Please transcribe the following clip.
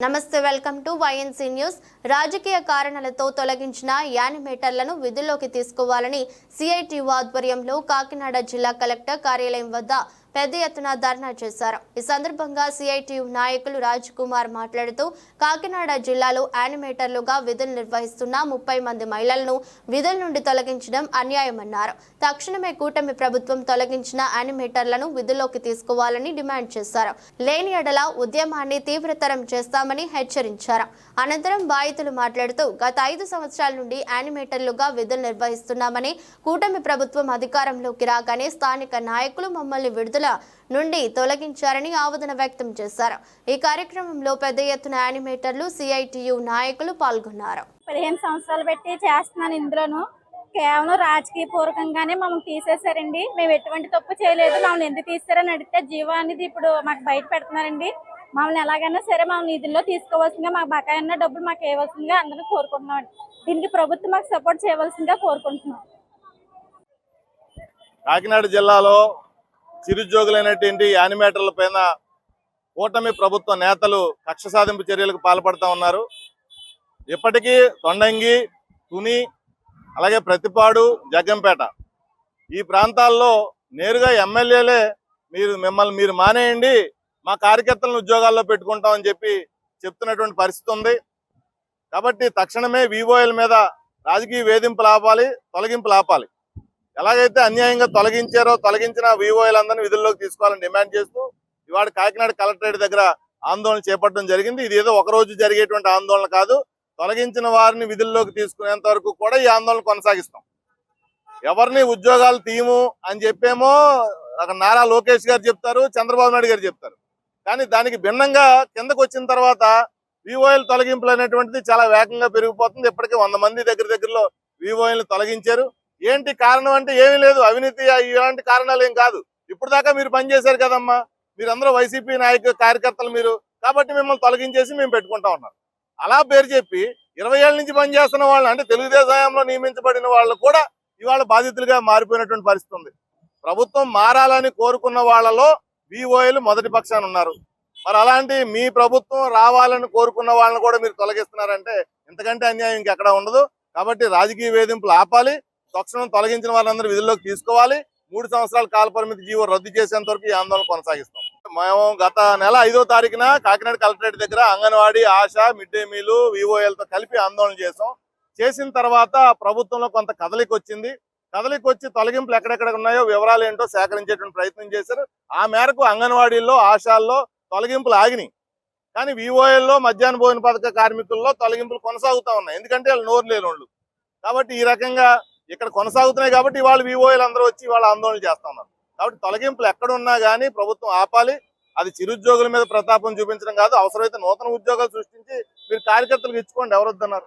నమస్తే welcome to YNC news రాజకీయ కారణాలతో తొలగించిన యానిమేటర్లను విధుల్లోకి తీసుకోవాలని సిఐటియు ఆధ్వర్యంలో కాకినాడ జిల్లా కలెక్టర్ కార్యాలయం వద్ద పెద్ద ఎత్తున ధర్నా చేశారు. ఈ సందర్భంగా సిఐటియు నాయకులు రాజ్ కుమార్ మాట్లాడుతూ కాకినాడ జిల్లాలో యానిమేటర్లుగా విధులు నిర్వహిస్తున్న ముప్పై మంది మహిళలను విధుల నుండి తొలగించడం అన్యాయమన్నారు. తక్షణమే కూటమి ప్రభుత్వం తొలగించిన యానిమేటర్లను విధుల్లోకి తీసుకోవాలని డిమాండ్ చేశారు. లేని ఎడల ఉద్యమాన్ని తీవ్రతరం చేస్తామని హెచ్చరించారు. అనంతరం బాధితులు మాట్లాడుతూ గత ఐదు సంవత్సరాల నుండి యానిమేటర్లుగా విధులు నిర్వహిస్తున్నామని కూటమి ప్రభుత్వం అధికారంలోకి రాగానే స్థానిక నాయకులు మమ్మల్ని విడుదల నుండి తొలగించారని ఆవేదన వ్యక్తం చేశారు. ఈ కార్యక్రమంలో పెద్ద ఎత్తున యానిమేటర్లు సిఐటియు నాయకులు పాల్గొన్నారు. పదిహేను సంవత్సరాలు పెట్టి చేస్తున్నాను ఇందులోను. కేవలం రాజకీయ పూర్వకంగానే మమ్మల్ని తీసేశారండి. మేము ఎటువంటి తప్పు చేయలేదు. మమ్మల్ని ఎందుకు తీసారని అడిగితే జీవో అనేది ఇప్పుడు మాకు బయట పెడుతున్నారండి. మమ్మల్ని ఎలాగైనా సరే మమ్మల్ని నిధుల్లో తీసుకోవాల్సిందిగా మాకు బకాయి ఉన్న డబ్బులు మాకు ఇవ్వాల్సిందిగా అందరూ కోరుకుంటున్నాం దీనికి ప్రభుత్వం మాకు సపోర్ట్ చేయవలసిందిగా కోరుకుంటున్నాం. కాకినాడ జిల్లాలో చిరుద్యోగులైనటువంటి యానిమేటర్ల పైన కూటమి ప్రభుత్వ నేతలు కక్ష సాధింపు చర్యలకు పాల్పడుతూ ఉన్నారు. ఇప్పటికీ తొండంగి తుని అలాగే ప్రతిపాడు జగ్గంపేట ఈ ప్రాంతాల్లో నేరుగా ఎమ్మెల్యేలే మీరు మిమ్మల్ని మీరు మానేయండి మా కార్యకర్తలను ఉద్యోగాల్లో పెట్టుకుంటామని చెప్పి చెప్తున్నటువంటి పరిస్థితి ఉంది. కాబట్టి తక్షణమే వివోఎల్ మీద రాజకీయ వేధింపులు ఆపాలి తొలగింపులు ఆపాలి. ఎలాగైతే అన్యాయంగా తొలగించారో తొలగించిన వివోలందరినీ విధుల్లోకి తీసుకోవాలని డిమాండ్ చేస్తూ ఇవాళ కాకినాడ కలెక్టరేట్ దగ్గర ఆందోళన చేపట్టడం జరిగింది. ఇది ఏదో ఒక రోజు జరిగేటువంటి ఆందోళన కాదు. తొలగించిన వారిని విధుల్లోకి తీసుకునేంత వరకు కూడా ఈ ఆందోళన కొనసాగిస్తాం. ఎవరిని ఉద్యోగాలు తీయము అని చెప్పేమో అక్కడ నారా లోకేష్ గారు చెప్తారు చంద్రబాబు నాయుడు గారు చెప్తారు. కానీ దానికి భిన్నంగా కిందకు వచ్చిన తర్వాత వివోఎల్ తొలగింపులు అనేటువంటిది చాలా వేగంగా పెరిగిపోతుంది. ఇప్పటికే వంద మంది దగ్గర దగ్గరలో వివోఎల్ తొలగించారు. ఏంటి కారణం అంటే ఏమీ లేదు. అవినీతి ఇలాంటి కారణాలు ఏం కాదు. ఇప్పుడు దాకా మీరు పనిచేశారు కదమ్మా. మీరందరూ వైసీపీ నాయక కార్యకర్తలు మీరు. కాబట్టి మిమ్మల్ని తొలగించేసి మేము పెట్టుకుంటా ఉన్నాం. అలా పేరు చెప్పి ఇరవై ఏళ్ళ నుంచి పనిచేస్తున్న వాళ్ళు అంటే తెలుగుదేశంలో నియమించబడిన వాళ్ళు కూడా ఇవాళ బాధితులుగా మారిపోయినటువంటి పరిస్థితి ఉంది. ప్రభుత్వం మారాలని కోరుకున్న వాళ్ళలో విఓఏలు మొదటి పక్షాన ఉన్నారు. మరి అలాంటి మీ ప్రభుత్వం రావాలని కోరుకున్న వాళ్ళని కూడా మీరు తొలగిస్తున్నారంటే ఇంతకంటే అన్యాయం ఇంకెక్కడ ఉండదు. కాబట్టి రాజకీయ వేధింపులు ఆపాలి. తక్షణం తొలగించిన వాళ్ళందరూ విధుల్లోకి తీసుకోవాలి. మూడు సంవత్సరాల కాల పరిమితి జీవో రద్దు చేసేంత వరకు ఈ ఆందోళన కొనసాగిస్తాం. మేము గత నెల ఐదో తారీఖున కాకినాడ కలెక్టరేట్ దగ్గర anganwadi ASHA mid day meal వివోఎల్తో కలిపి ఆందోళన చేసాం చేసిన తర్వాత ప్రభుత్వంలో కొంత కదలిక వచ్చింది కదలికి వచ్చి తొలగింపులు ఎక్కడెక్కడ ఉన్నాయో వివరాలు ఏంటో సేకరించేటువంటి ప్రయత్నం చేశారు. ఆ మేరకు అంగన్వాడీల్లో ఆశాల్లో తొలగింపులు ఆగినాయి. కానీ వివోఎల్లో మధ్యాహ్న భోజన పథక కార్మికుల్లో తొలగింపులు కొనసాగుతూ ఉన్నాయి. ఎందుకంటే వాళ్ళు నోరు లేని వాళ్ళు కాబట్టి ఈ రకంగా ఇక్కడ కొనసాగుతున్నాయి కాబట్టి వాళ్ళు వివోఏలు అందరూ వచ్చి వాళ్ళు ఆందోళన చేస్తున్నారు కాబట్టి తొలగింపులు ఎక్కడున్నా కానీ ప్రభుత్వం ఆపాలి. అది చిరుద్యోగుల మీద ప్రతాపం చూపించడం కాదు. అవసరమైతే నూతన ఉద్యోగాలు సృష్టించి మీరు కార్యకర్తలకు ఇచ్చుకోండి. ఎవరొద్దన్నారు